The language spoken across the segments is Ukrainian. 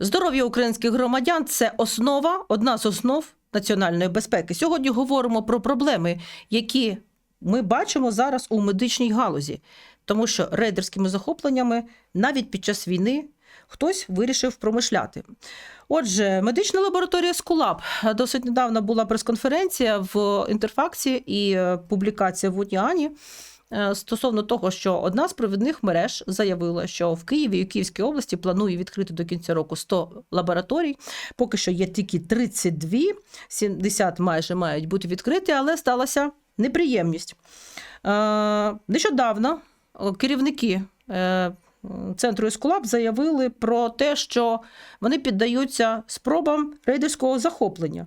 Здоров'я українських громадян це основа, одна з основ національної безпеки. Сьогодні говоримо про проблеми, які ми бачимо зараз у медичній галузі, тому що рейдерськими захопленнями навіть під час війни хтось вирішив промишляти. Отже, медична лабораторія Скулаб досить недавно була прес-конференція в інтерфаксі і е, публікація в Уніані стосовно того, що одна з провідних мереж заявила, що в Києві і Київській області планує відкрити до кінця року 100 лабораторій. Поки що є тільки 32, 70 майже мають бути відкриті, але сталася неприємність. Е, Нещодавно е, керівники е, центру Ескулап заявили про те, що вони піддаються спробам рейдерського захоплення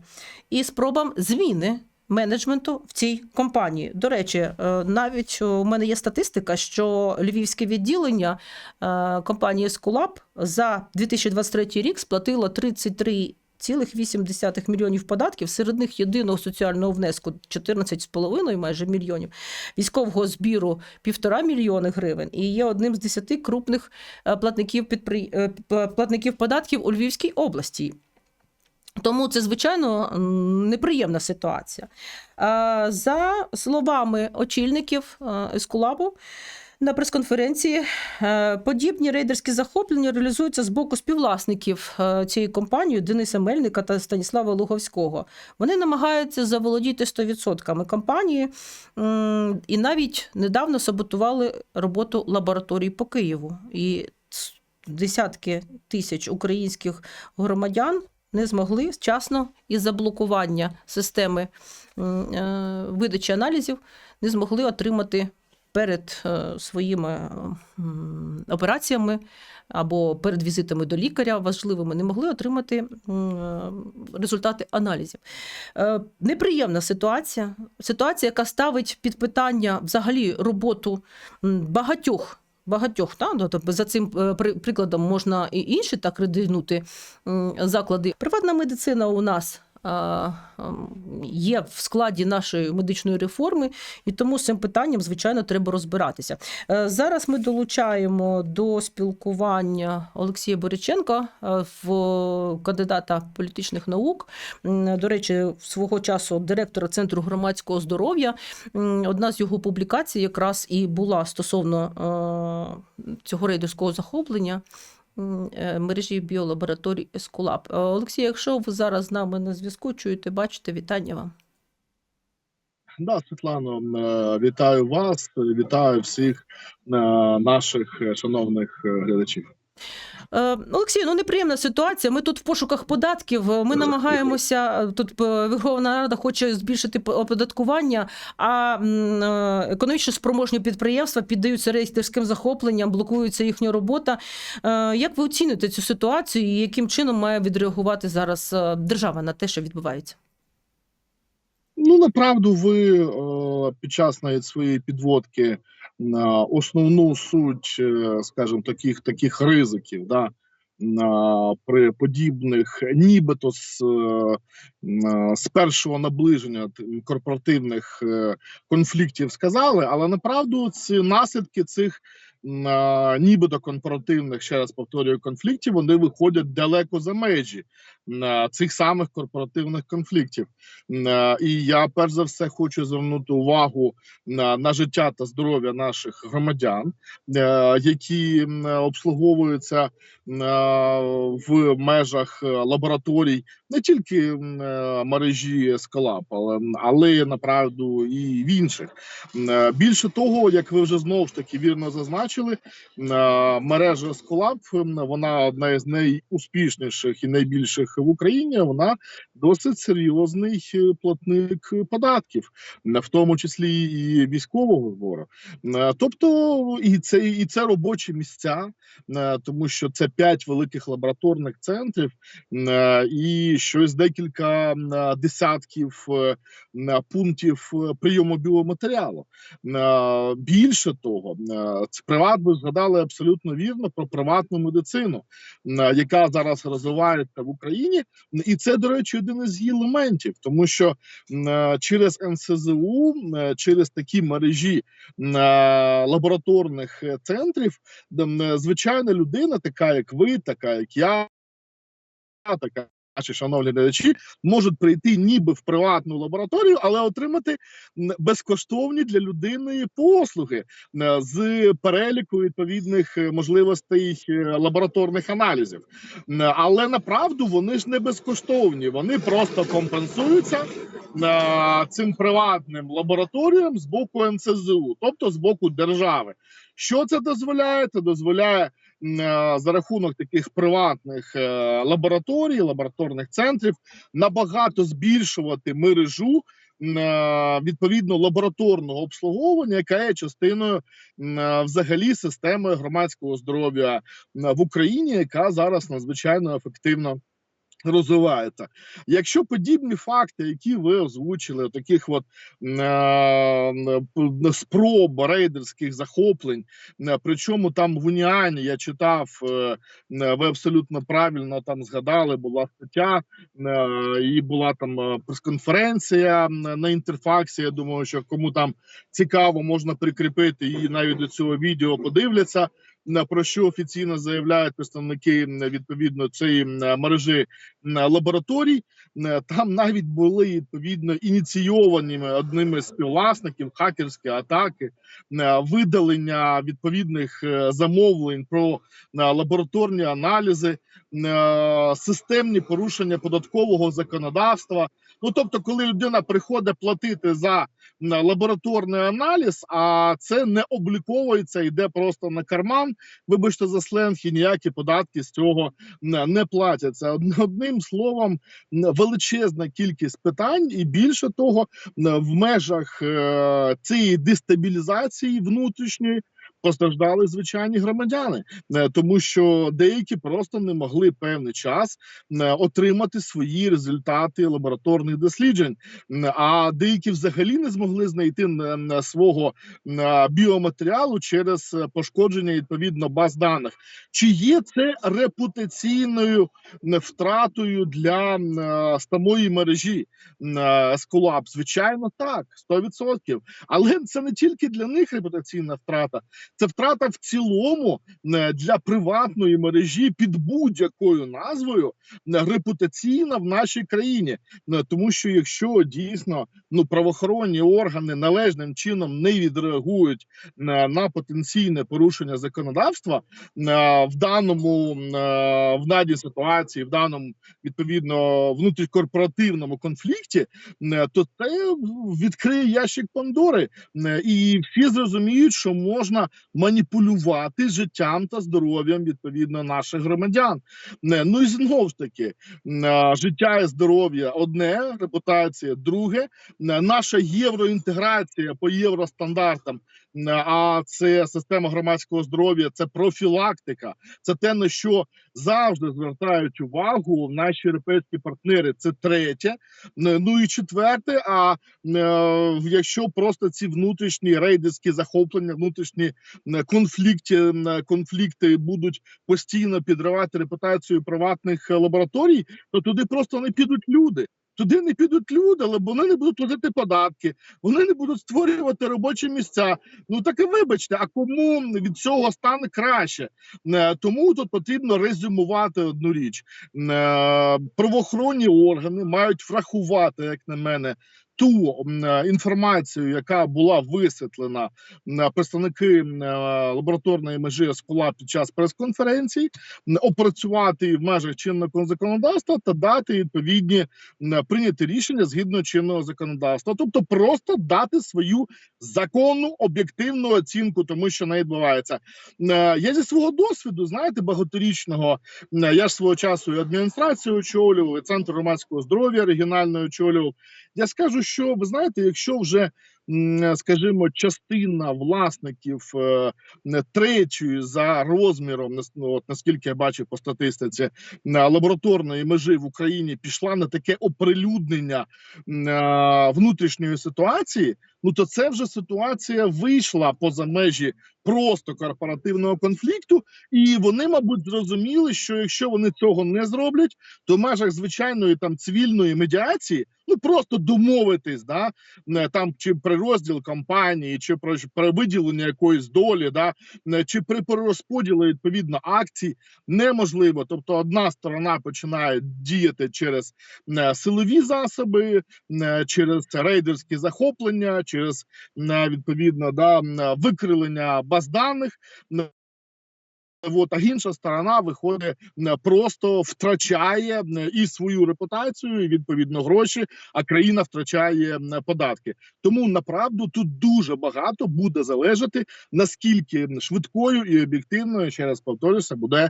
і спробам зміни менеджменту в цій компанії. До речі, е, навіть у мене є статистика, що львівське відділення е, компанії Ескулап за 2023 рік сплатило 33 Цілих 8 мільйонів податків, серед них єдиного соціального внеску 14,5 майже мільйонів, військового збіру 1,5 мільйони гривень і є одним з 10 крупних е, платників, підпри... платників податків у Львівській області. Тому це, звичайно, неприємна ситуація. За словами очільників е, Ескулабу, на прес-конференції е, подібні рейдерські захоплення реалізуються з боку співвласників е, цієї компанії Дениса Мельника та Станіслава Луговського. Вони намагаються заволодіти 100% компанії і навіть недавно саботували роботу лабораторій по Києву. І десятки тисяч українських громадян не змогли вчасно із заблокування системи е, видачі аналізів не змогли отримати перед е, своїми операціями або перед візитами до лікаря важливими не могли отримати е, результати аналізів. Неприємна ситуація. Ситуація, яка ставить під питання взагалі роботу багатьох. Багатьох та? Ну, тобто за цим е, при- прикладом можна і інші так редигнути заклади. Приватна медицина у нас є в складі нашої медичної реформи, і тому з цим питанням, звичайно, треба розбиратися. Е, Зараз ми долучаємо до спілкування Олексія Бориченка, е, в кандидата політичних наук. До речі, свого часу директора Центру громадського здоров'я. Одна з його публікацій якраз і була стосовно е, цього рейдерського захоплення. Е, Мережі біолабораторій Ескулап. Е, Олексій, якщо ви зараз з нами на зв'язку, чуєте, бачите, вітання вам. Да, Світлано, е, вітаю вас, вітаю всіх наших шановних глядачів. Е, Олексій, ну неприємна ситуація. Ми тут в пошуках податків. Ми намагаємося е, тут е, Верховна Рада хоче збільшити оподаткування, а е, економічно спроможні підприємства піддаються рейдерським захопленням, блокується їхня робота. Е, Як ви оціните цю ситуацію і яким чином має відреагувати зараз е, держава на те, що відбувається? Ну, направду, ви е, під час навіть своєї підводки основну суть, е, скажімо, таких таких ризиків, да, при подібних, нібито з, е, з першого наближення корпоративних е, конфліктів сказали, але направду ці наслідки цих е, нібито корпоративних, ще раз повторюю, конфліктів, вони виходять далеко за межі м, цих самих корпоративних конфліктів. Е, І я перш за все хочу звернути увагу на, на життя та здоров'я наших громадян, е, які обслуговуються е, в межах е, лабораторій не тільки е, мережі Скалап, але, але направду і в інших. Е, Більше того, як ви вже знову ж таки вірно зазначили, м, е, мережа Скалап вона одна із найуспішніших і найбільших в Україні. Вона досить серйозний е, платник податків, е, в тому числі і військового збору. Тобто, і це і це робочі місця, тому що це п'ять великих лабораторних центрів і щось декілька десятків пунктів прийому біоматеріалу. Більше того, це приват ви згадали абсолютно вірно про приватну медицину, е, яка зараз розвивається в Україні. І це, до речі, один із її елементів, тому що е, через НСЗУ, е, через такі мережі лабораторних центрів, звичайна людина, така як ви, така як я. Наші шановні глядачі можуть прийти ніби в приватну лабораторію, але отримати безкоштовні для людини послуги е, з переліку відповідних е, можливостей е, лабораторних аналізів. Але направду вони ж не безкоштовні, вони просто компенсуються цим приватним лабораторіям з боку НСЗУ, тобто з боку держави. Що це дозволяє? Це дозволяє за рахунок таких приватних е, лабораторій, лабораторних центрів набагато збільшувати мережу е, відповідно лабораторного обслуговування, яка є частиною е, взагалі системи громадського здоров'я в Україні, яка зараз надзвичайно ефективно. Розвивається, якщо подібні факти, які ви озвучили, таких от е, спроб рейдерських захоплень, е, причому там в Уніані я читав, е, е, ви абсолютно правильно там згадали, була стаття, е, і була там е, прес-конференція на інтерфаксі. Я думаю, що кому там цікаво, можна прикріпити і навіть до цього відео подивляться. Про що офіційно заявляють представники відповідно цієї мережі лабораторій, там навіть були відповідно ініційованими одними з співвласників хакерські атаки, видалення відповідних е, замовлень про лабораторні аналізи, е, системні порушення податкового законодавства. Ну тобто, коли людина приходить платити за лабораторний аналіз, а це не обліковується, йде просто на карман. Вибачте за сленг, і ніякі податки з цього не платяться. Од- Одним словом, величезна кількість питань, і більше того, в межах е, цієї дестабілізації внутрішньої. Постраждали звичайні громадяни, е, тому що деякі просто не могли певний час е, отримати свої результати лабораторних досліджень, а деякі взагалі не змогли знайти свого біоматеріалу через е, пошкодження відповідно баз даних. Чи є це репутаційною втратою для е, самої мережі е, Сколап? Звичайно, так, 100%. Але це не тільки для них репутаційна втрата, це втрата в цілому е, для приватної мережі під будь-якою назвою е, репутаційна в нашій країні. Е, Тому що якщо дійсно ну правоохоронні органи належним чином не відреагують на, потенційне порушення законодавства в даному в даній ситуації, в даному відповідно внутрікорпоративному конфлікті, то це відкриє ящик Пандори, і всі зрозуміють, що можна маніпулювати життям та здоров'ям відповідно наших громадян. не Ну і знову ж таки, життя і здоров'я одне, репутація друге. Наша євроінтеграція по євростандартам, а це система громадського здоров'я, це профілактика, це те на що завжди звертають увагу наші європейські партнери. Це третє. Е, Ну і четверте. А е, якщо просто ці внутрішні рейдерські захоплення, внутрішні е, конфлікти, е, конфлікти будуть постійно підривати репутацію приватних е, лабораторій, то туди просто не підуть люди. Туди не підуть люди, але вони не будуть платити податки, вони не будуть створювати робочі місця. Ну так і вибачте, а кому від цього стане краще? Е, Тому тут потрібно резюмувати одну річ: Е, правоохоронні органи мають врахувати, як на мене, ту е, інформацію, яка була висвітлена м, представники е, лабораторної межі СКУЛА під час прес-конференції, опрацювати в межах чинного законодавства та дати відповідні прийняти рішення згідно чинного законодавства, тобто просто дати свою законну об'єктивну оцінку, тому що не відбувається. Е, Я зі свого досвіду, знаєте, багаторічного е, я ж свого часу і адміністрацію очолював, і центр громадського здоров'я регіональної очолював. Я скажу, що ви знаєте, якщо вже скажімо, частина власників е, третьої за розміром, ну, от наскільки я бачив по статистиці, лабораторної межі в Україні пішла на таке оприлюднення е, внутрішньої ситуації. Ну то це вже ситуація вийшла поза межі просто корпоративного конфлікту, і вони, мабуть, зрозуміли, що якщо вони цього не зроблять, то в межах звичайної там цивільної медіації, ну просто домовитись, да не, там чи при розділ компанії, чи про при виділення якоїсь долі, да не, чи при перерозподілі відповідно акцій неможливо. Тобто, одна сторона починає діяти через е, силові засоби, е, через рейдерські захоплення, через е, відповідно да е, викрилення баз даних. От, а інша сторона виходить просто втрачає і свою репутацію, і відповідно гроші, а країна втрачає податки. Тому направду тут дуже багато буде залежати наскільки швидкою і об'єктивною, ще раз повторюся, буде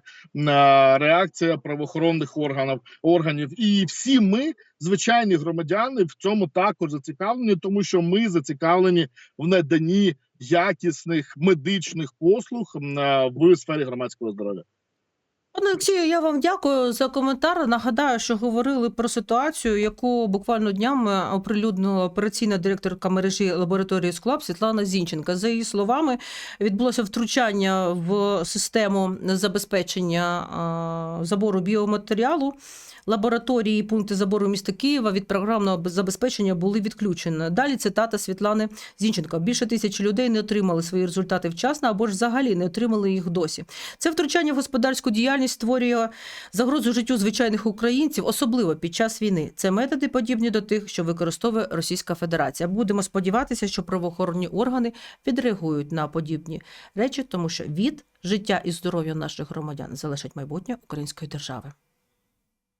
реакція правоохоронних органів органів. І всі ми, звичайні громадяни, в цьому також зацікавлені, тому що ми зацікавлені в наданні якісних медичних послуг в сфері громадського здоров'я. Пане Олексію, я вам дякую за коментар. Нагадаю, що говорили про ситуацію, яку буквально днями оприлюднила операційна директорка мережі лабораторії Склаб Світлана Зінченка. За її словами, відбулося втручання в систему забезпечення забору біоматеріалу. Лабораторії і пункти забору міста Києва від програмного забезпечення були відключені. Далі цитата Світлани Зінченко. Більше тисячі людей не отримали свої результати вчасно або ж взагалі не отримали їх досі. Це втручання в господарську діяльність створює загрозу життю звичайних українців, особливо під час війни. Це методи подібні до тих, що використовує Російська Федерація. Будемо сподіватися, що правоохоронні органи відреагують на подібні речі, тому що від життя і здоров'я наших громадян залежить майбутнє української держави.